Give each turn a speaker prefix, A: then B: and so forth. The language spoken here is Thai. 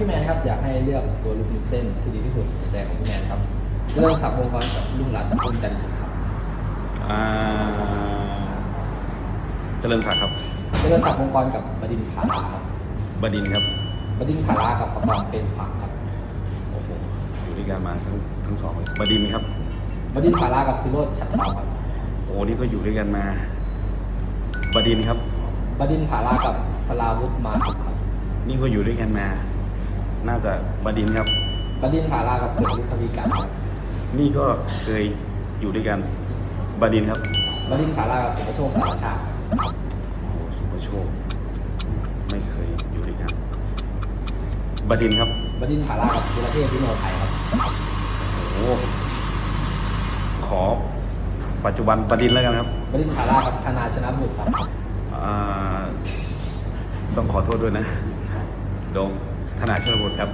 A: พี่แมนครับอยากให้เลือกตัวลูกหนึ่งเส้นที่ดีที่สุดในใจของพี่แมนครับเรื่องสับวงกรกับลุงรัตน์คุณจันทร์ครับ
B: อ่าเจริญศักดิ์ครับ
A: เรื่องสับวงกรกับบดินทร์ผาลาครับ
B: บดินทร์ครับ
A: บดินทร์ผาลากับประกรณ์เป็นผักครับ
B: โอ้โหอยู่ด้วยกันมาทั้งทั้งสองเลยบดินทร์ครับ
A: บดินทร์ผาลากับซิโรดฉัดเปาครับ
B: โอ้นี่ก็อยู่ด้วยกันมาบดินทร์ครับ
A: บดินทร์ผาลากับสลาวุธมาสุขครับ
B: นี่ก็อยู่ด้วยกันมา น่าจะบดินทร์ครับ
A: บดินทร์ผาลากับเกิดลุทวีการครับ
B: นี่ก็เคยอยู่ด้วยกันบดินทร์ครับ
A: บดินทร์ผาลากับสุภโชคสารชาติครับ
B: โอ้สุภโชค ไม่เคยอยู่ด้วยกันบดินทร์ครับ
A: บดินทร์ผาลากับบุรเทพวิโนไทยครับ
B: โอ้ขอปัจจุบันบดินทร์แล้วกันครับ
A: บดินทร์ผาลากับธนาชนะบุตรครับ
B: อ่าต้องขอโทษด้วยนะโดม ธนาชนบุตรครับ